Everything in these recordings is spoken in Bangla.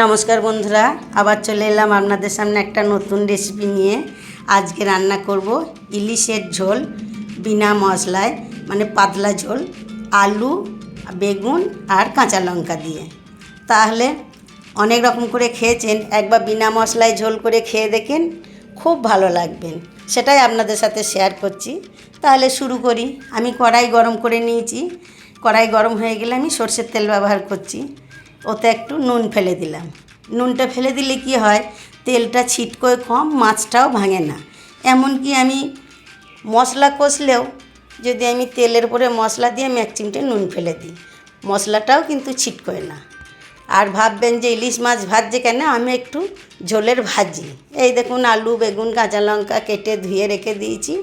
নমস্কার বন্ধুরা, আবার চলে এলাম আপনাদের সামনে একটা নতুন রেসিপি নিয়ে। আজকে রান্না করব ইলিশের ঝোল বিনা মশলায় মানে পাতলা ঝোল, আলু, বেগুন আর কাঁচা লঙ্কা দিয়ে। তাহলে অনেক রকম করে খেয়েছেন, একবার বিনা মশলায় ঝোল করে খেয়ে দেখেন, খুব ভালো লাগবেন। সেটাই আপনাদের সাথে শেয়ার করছি। তাহলে শুরু করি। আমি কড়াই গরম করে নিয়েছি। কড়াই গরম হয়ে গেলে আমি সর্ষের তেল ব্যবহার করছি। ওতে একটু নুন ফেলে দিলাম। নুনটা ফেলে দিলে কি হয়, তেলটা ছিটকোয় কম, মাছটাও ভাঙে না। এমনকি আমি মশলা কষলেও যদি আমি তেলের উপরে মশলা দিয়ে আমি এক চিমটে নুন ফেলে দিই, মশলাটাও কিন্তু ছিটকোয় না। আর ভাববেন যে ইলিশ মাছ ভাজছে কেন? আমি একটু ঝোলের ভাজি। এই দেখুন আলু, বেগুন, কাঁচা লঙ্কা কেটে ধুয়ে রেখে দিয়েছি।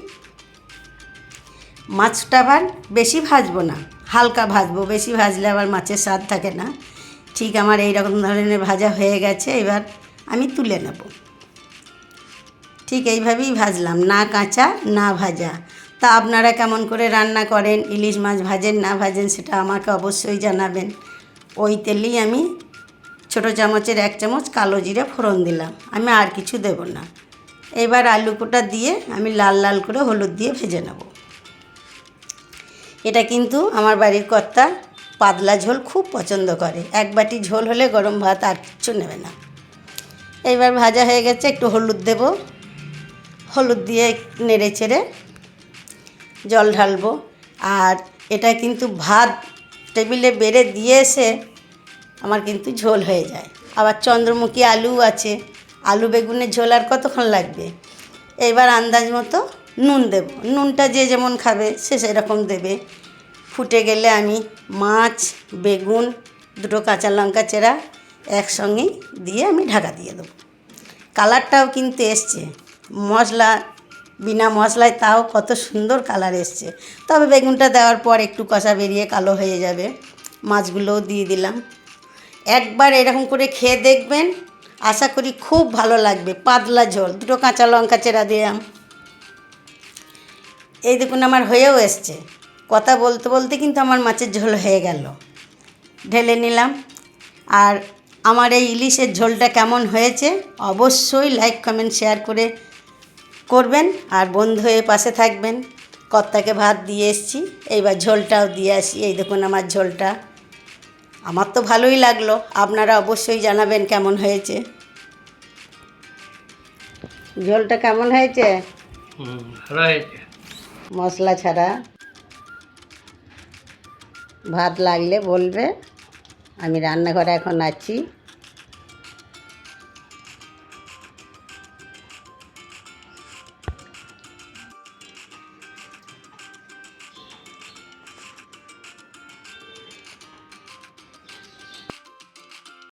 মাছটা আবার বেশি ভাজবো না, হালকা ভাজবো। বেশি ভাজলে আবার মাছের স্বাদ থাকে না। ঠিক আমার এই রকম ধরনের ভাজা হয়ে গেছে, এবার আমি তুলে নেব। ঠিক এইভাবেই ভাজলাম, না কাঁচা, না ভাজা। তা আপনারা কেমন করে রান্না করেন, ইলিশ মাছ ভাজেন, না ভাজেন, সেটা আমাকে অবশ্যই জানাবেন। ওই তেলেই আমি ছোটো চামচের এক চামচ কালো জিরে ফোড়ন দিলাম, আমি আর কিছু দেব না। এবার আলু কোটা দিয়ে আমি লাল লাল করে হলুদ দিয়ে ভেজে নেব। এটা কিন্তু আমার বাড়ির কর্তা পাতলা ঝোল খুব পছন্দ করে। এক বাটি ঝোল হলে গরম ভাত আর কিচ্ছু নেবে না। এইবার ভাজা হয়ে গেছে, একটু হলুদ দেব। হলুদ দিয়ে নেড়ে চেড়ে জল ঢালবো। আর এটা কিন্তু ভাত টেবিলে বেড়ে দিয়ে এসে আমার কিন্তু ঝোল হয়ে যায়। আবার চন্দ্রমুখী আলু আছে। আলু বেগুনের ঝোল আর কতক্ষণ লাগবে? এবার আন্দাজ মতো নুন দেব। নুনটা যে যেমন খাবে, সে সেরকম দেবে। ফুটে গেলে আমি মাছ, বেগুন, দুটো কাঁচা লঙ্কা চেরা একসঙ্গেই দিয়ে আমি ঢাকা দিয়ে দেবো। কালারটাও কিন্তু এসছে। মশলা, বিনা মশলায় তাও কত সুন্দর কালার এসছে। তবে বেগুনটা দেওয়ার পর একটু কষা বেরিয়ে কালো হয়ে যাবে। মাছগুলোও দিয়ে দিলাম। একবার এরকম করে খেয়ে দেখবেন, আশা করি খুব ভালো লাগবে, পাতলা ঝোল। দুটো কাঁচা লঙ্কা চেরা দিলাম। এই দেখুন আমার হয়েও এসছে। কথা বলতে বলতে কিন্তু আমার মাছের ঝোল হয়ে গেল। ঢেলে নিলাম। আর আমার এই ইলিশের ঝোলটা কেমন হয়েছে অবশ্যই লাইক কমেন্ট শেয়ার করে করবেন। আর বন্ধু হয়ে পাশে থাকবেন। কর্তাকে ভাত দিয়ে এসছি। এইবার ঝোলটাও দিয়ে আসি। এই দেখুন আমার ঝোলটা। আমার তো ভালোই লাগল। আপনারা অবশ্যই জানাবেন কেমন হয়েছে। ঝোলটা কেমন হয়েছে? মশলা ছাড়া। ভাত লাগলে বলবে। আমি রান্নাঘরে এখন আছি।